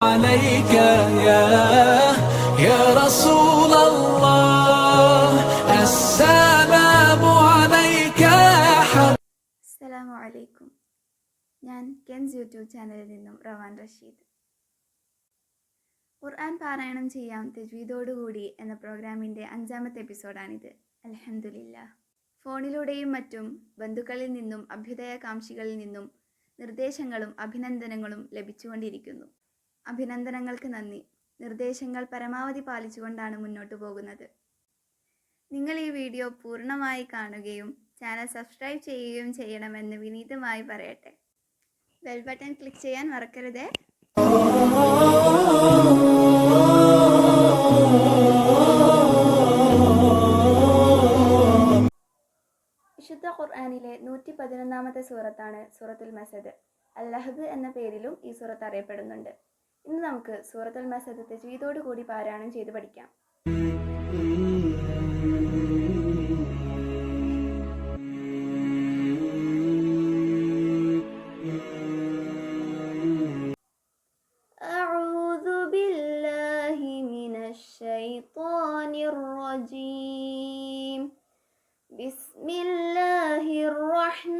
عليك يا يا رسول الله السلام عليك يا حبيب അസ്സലാമു അലൈക്കും ഞാൻ കെൻസ് യൂട്യൂബ് ചാനലിൽ നിന്നും റവാൻ റഷീദ് ഖുർആൻ പാരായണം ചെയ്യാം തജ്വീദോടുകൂടി എന്ന പ്രോഗ്രാമിൻ്റെ അഞ്ചാമത്തെ എപ്പിസോഡാണിത് അലഹമുല്ല ഫോണിലൂടെയും മറ്റും ബന്ധുക്കളിൽ നിന്നും അഭ്യുദയകാംക്ഷികളിൽ നിന്നും നിർദ്ദേശങ്ങളും അഭിനന്ദനങ്ങളും ലഭിച്ചുകൊണ്ടിരിക്കുന്നു അഭിനന്ദനങ്ങൾക്ക് നന്ദി. നിർദ്ദേശങ്ങൾ പരമാവധി പാലിച്ചുകൊണ്ടാണ് മുന്നോട്ട് പോകുന്നത്. നിങ്ങൾ ഈ വീഡിയോ പൂർണമായി കാണുകയും ചാനൽ സബ്സ്ക്രൈബ് ചെയ്യുകയും ചെയ്യണമെന്ന് വിനീതമായി പറയട്ടെ. ബെൽ ബട്ടൺ ക്ലിക്ക് ചെയ്യാൻ മറക്കരുതേ. വിശുദ്ധ ഖുർആാനിലെ നൂറ്റി പതിനൊന്നാമത്തെ സൂറത്താണ് സൂറത്തുൽ മസദ്. അല്ലഹബ് എന്ന പേരിലും ഈ സൂറത്ത് അറിയപ്പെടുന്നുണ്ട്. ഇന്ന് നമുക്ക് സൂറത്തുൽ മസദ് തെജീദോടു കൂടി പാരായണം ചെയ്ത് പഠിക്കാം أعوذ بالله من الشيطان الرجيم بسم الله الرحمن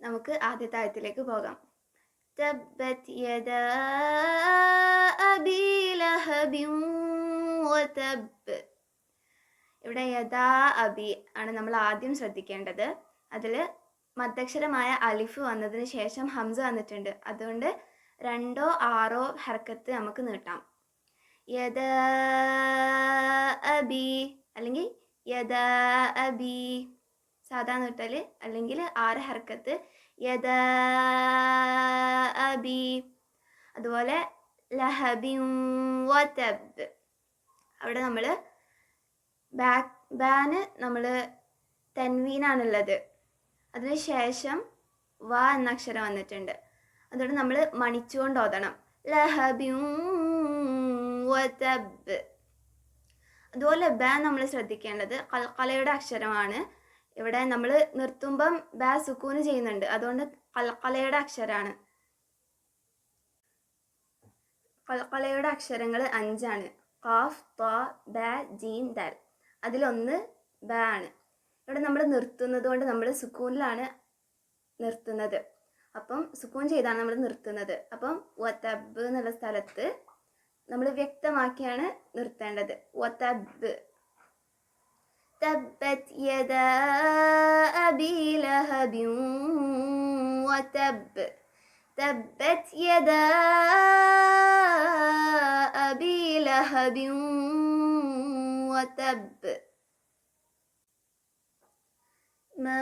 നമുക്ക് ആദ്യ താഴത്തിലേക്ക് പോകാം. തബ്ബത് യദാ അബീ വതബ് ഇവിടെ യഥാ അബി ആണ് നമ്മൾ ആദ്യം ശ്രദ്ധിക്കേണ്ടത്. അതിൽ മധ്യക്ഷരമായ അലിഫ് വന്നതിന് ശേഷം ഹംസ വന്നിട്ടുണ്ട്. അതുകൊണ്ട് രണ്ടോ ആറോ ഹർക്കത്ത് നമുക്ക് നീട്ടാം. യദ അബി അല്ലെങ്കിൽ യദാ അബി. സാധാ നീട്ടൽ അല്ലെങ്കിൽ ആറ് ഹർക്കത്ത്. യദ അബി. അതുപോലെ ലഹബി വതബ്. അവിടെ നമ്മൾ ബാക്ക് ബാന് നമ്മൾ തെൻവീനാണുള്ളത്. അതിന് ശേഷം വ എന്ന അക്ഷരം വന്നിട്ടുണ്ട്. അതുകൊണ്ട് നമ്മൾ മണിച്ചുകൊണ്ട് ഓതണം ലഹബിയും വതബ്. അതുപോലെ ബ നമ്മൾ ശ്രദ്ധിക്കേണ്ടത് കൽക്കലയുടെ അക്ഷരമാണ്. ഇവിടെ നമ്മൾ നിർത്തുമ്പം ബാ സുക്കൂന് ചെയ്യുന്നുണ്ട്. അതുകൊണ്ട് കൽക്കലയുടെ അക്ഷരമാണ് കൽക്കലയുടെ അക്ഷരങ്ങൾ അഞ്ചാണ്. കാഫ് ത്വ ബ ജീൻ ദൽ. അതിലൊന്ന് ബ ആണ്. ഇവിടെ നമ്മൾ നിർത്തുന്നത് കൊണ്ട് നമ്മൾ സുക്കൂനിലാണ് നിർത്തുന്നത്. അപ്പം സുക്കൂൻ ചെയ്താണ് നമ്മൾ നിർത്തുന്നത്. അപ്പം ഒത്തബ് എന്നുള്ള സ്ഥലത്ത് നമ്മൾ വ്യക്തമാക്കിയാണ് നിർത്തേണ്ടത്. വതബ്. تبت يدا أبي لهب وتب تبت يدا أبي لهب وتب ما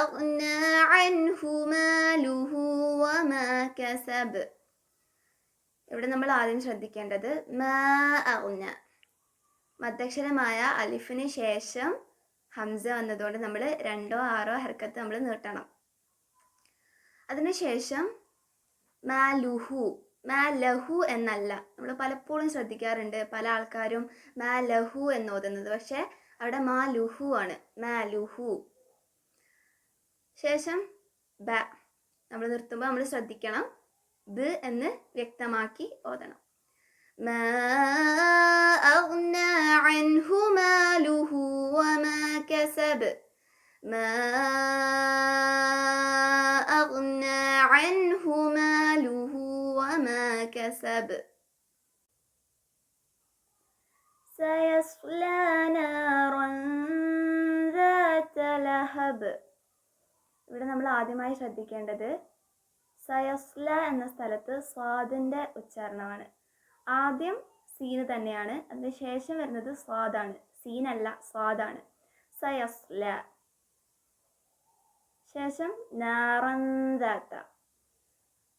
أغنى عنه ماله وما كسب ഇവിടെ നമ്മൾ ആദ്യം ശ്രദ്ധിക്കേണ്ടത് മാ അഗ്ന മദ്ദക്ഷരമായ അലിഫിന് ശേഷം ഹംസ വന്നതുകൊണ്ട് നമ്മൾ രണ്ടോ ആറോ ഹർക്കത്ത് നമ്മൾ നീട്ടണം. അതിനുശേഷം മാ ലുഹു മാ ലഹു എന്നല്ല നമ്മൾ പലപ്പോഴും ശ്രദ്ധിക്കാറുണ്ട് പല ആൾക്കാരും മാ ലഹു എന്ന് ഓതുന്നത് പക്ഷെ അവിടെ മാ ലുഹു ആണ് മാ ലുഹു. ശേഷം ബ നമ്മൾ നിർത്തുമ്പോൾ നമ്മൾ ശ്രദ്ധിക്കണം ബ് എന്ന് വ്യക്തമാക്കി ഓതണം. ما أغنى عنه ماله وما كسب ما أغنى عنه ماله وما كسب سيصلى نارا ذات لهب ഇവിടെ നമ്മൾ ആദ്യമായി ശ്രദ്ധിക്കേണ്ടത് സയസ്ല എന്ന സ്ഥലത്ത് സ്വാദിൻ്റെ ഉച്ചാരണമാണ് ആദ്യം സീന് തന്നെയാണ്. അതിന് ശേഷം വരുന്നത് സ്വാദാണ് സീനല്ല സ്വാദാണ് സയസ്ല. ശേഷം നാറന്താത്ത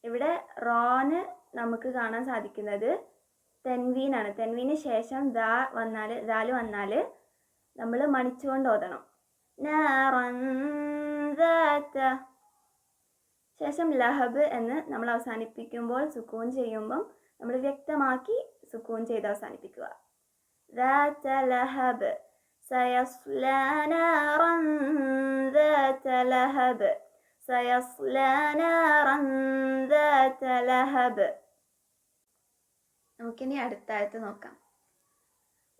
ഇവിടെ റോന് നമുക്ക് കാണാൻ സാധിക്കുന്നത് തെൻവീനാണ് തെൻവീന് ശേഷം ദാ വന്നാൽ ദാൽ വന്നാൽ നമ്മൾ മണിച്ചുകൊണ്ട് ഓതണം. നാറന്താത്ത ശേഷം ലഹബ് എന്ന് നമ്മൾ അവസാനിപ്പിക്കുമ്പോൾ സുക്കൂൻ ചെയ്യുമ്പം നമ്മൾ വ്യക്തമാക്കി സുക്കൂൻ ചെയ്ത് അവസാനിപ്പിക്കുക ذات لهب سيصلى نارا ذات لهب سيصلى نارا ذات لهب നമുക്കിനി അടുത്ത ആയത്ത് നോക്കാം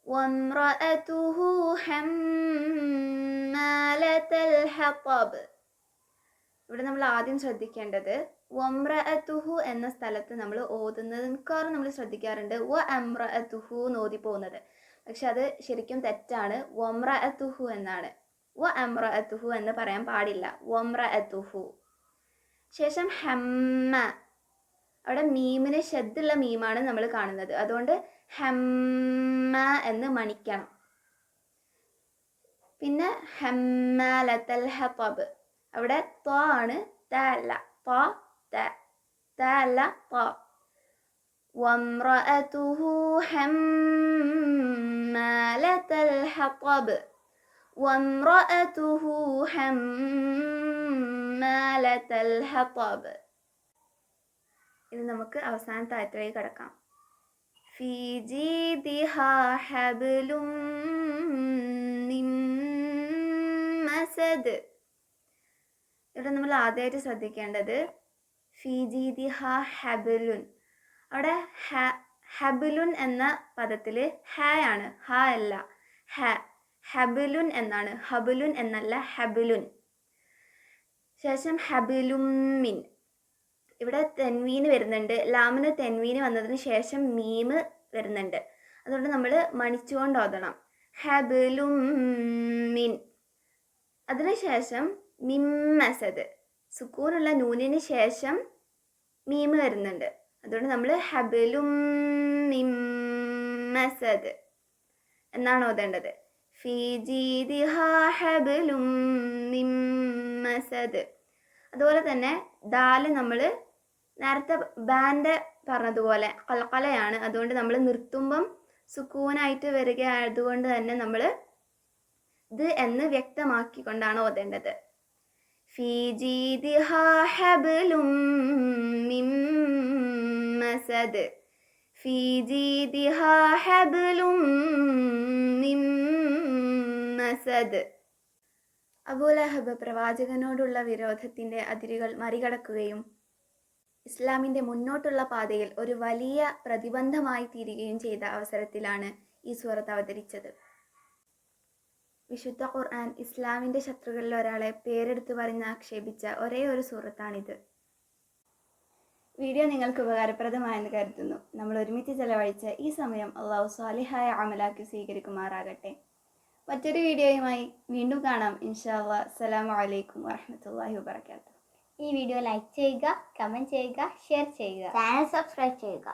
وامرأته حمالة الحطب ഇവിടെ നമ്മൾ ആദ്യം ശ്രദ്ധിക്കേണ്ടത് വമ്രഅത്തുഹു എന്ന സ്ഥലത്ത് നമ്മൾ ഓതുന്നത് മിക്കവാറും നമ്മൾ ശ്രദ്ധിക്കാറുണ്ട്. വ അമ്രഅത്തുഹു എന്ന് ഓതി പോകുന്നത്. പക്ഷെ അത് ശരിക്കും തെറ്റാണ്. വമ്രഅത്തുഹു എന്നാണ്. വ അമ്രഅത്തുഹു എന്ന് പറയാൻ പാടില്ല. വമ്രഅത്തുഹു ശേഷം ഹമ്മ. അവിടെ മീമിന് ഷെദ്ദുള്ള മീമാണ് നമ്മൾ കാണുന്നത്. അതുകൊണ്ട് ഹമ്മ എന്ന് മണിക്കണം. പിന്നെ ഹമ്മലത്തൽ ഹബ് അവിടെ ത ആണ് ത അല്ല. ത ത ത അല്ല ത وامرأته حمالة الحطب وامرأته حمالة الحطب ഇത് നമുക്ക് അവസാനത്തെ ആയത്തിലേക്ക് കിടക്കാം في جيدها حبل من مسد ഇവിടെ നമ്മൾ ആദ്യമായിട്ട് ശ്രദ്ധിക്കേണ്ടത് ഫിജീദി ഹാ ഹബലുൻ അവിടെ ഹ ഹബലുൻ എന്ന പദത്തിൽ ഹ ആണ്. ഹ അല്ല. ഹ ഹബലുൻ എന്നാണ്. ഹബലുൻ എന്നല്ല ഹബലുൻ. ശേഷം ഹബിലുമിൻ ഇവിടെ തെൻവീന് വരുന്നുണ്ട്. ലാമിന് തെൻവീന് വന്നതിന് ശേഷം മീമ് വരുന്നുണ്ട്. അതുകൊണ്ട് നമ്മൾ മണിച്ചുകൊണ്ട് ഓതണം. ഹബിലുമിൻ അതിനുശേഷം മിമ്മസദ്. സുക്കൂനുള്ള നൂനിന് ശേഷം മീമ് വരുന്നുണ്ട്. അതുകൊണ്ട് നമ്മൾ ഹബലും മിമ്മസദ് എന്നാണ് ഓതേണ്ടത് ഹബലും മിമ്മസദ് അതുപോലെ തന്നെ ദാൽ നമ്മൾ നേരത്തെ ബാൻഡ് പറഞ്ഞതുപോലെ കലക്കലയാണ് അതുകൊണ്ട് നമ്മൾ നിർത്തുമ്പം സുക്കൂനായിട്ട് വരികയായതുകൊണ്ട് തന്നെ നമ്മൾ ഇത് എന്ന് വ്യക്തമാക്കിക്കൊണ്ടാണ് ഓതേണ്ടത് മിമ്മസദ് അബൂലഹബ് പ്രവാചകനോടുള്ള വിരോധത്തിന്റെ അതിരുകൾ മറികടക്കുകയും ഇസ്ലാമിന്റെ മുന്നോട്ടുള്ള പാതയിൽ ഒരു വലിയ പ്രതിബന്ധമായി തീരുകയും ചെയ്ത അവസരത്തിലാണ് ഈ സൂറത്ത് അവതരിച്ചത്. വിശുദ്ധ ഖുർആൻ ഇസ്ലാമിന്റെ ശത്രുക്കളിൽ ഒരാളെ പേരെടുത്ത് പറഞ്ഞ് ആക്ഷേപിച്ച ഒരേ ഒരു സൂറത്താണിത്. വീഡിയോ നിങ്ങൾക്ക് ഉപകാരപ്രദമായെന്ന് കരുതുന്നു. നമ്മൾ ഒരുമിച്ച് ചെലവഴിച്ച ഈ സമയം അള്ളാഹു സ്വാലിഹായ അമലാക്കി സ്വീകരിക്കുമാറാകട്ടെ. മറ്റൊരു വീഡിയോയുമായി വീണ്ടും കാണാം. ഇൻഷാ അല്ലാ അസ്സലാമു അലൈക്കും വറഹ്മത്തുള്ളാഹി വബറകാതുഹു. ഈ വീഡിയോ ലൈക്ക് ചെയ്യുക കമന്റ് ചെയ്യുക ഷെയർ ചെയ്യുക. ചാനൽ സബ്സ്ക്രൈബ് ചെയ്യുക.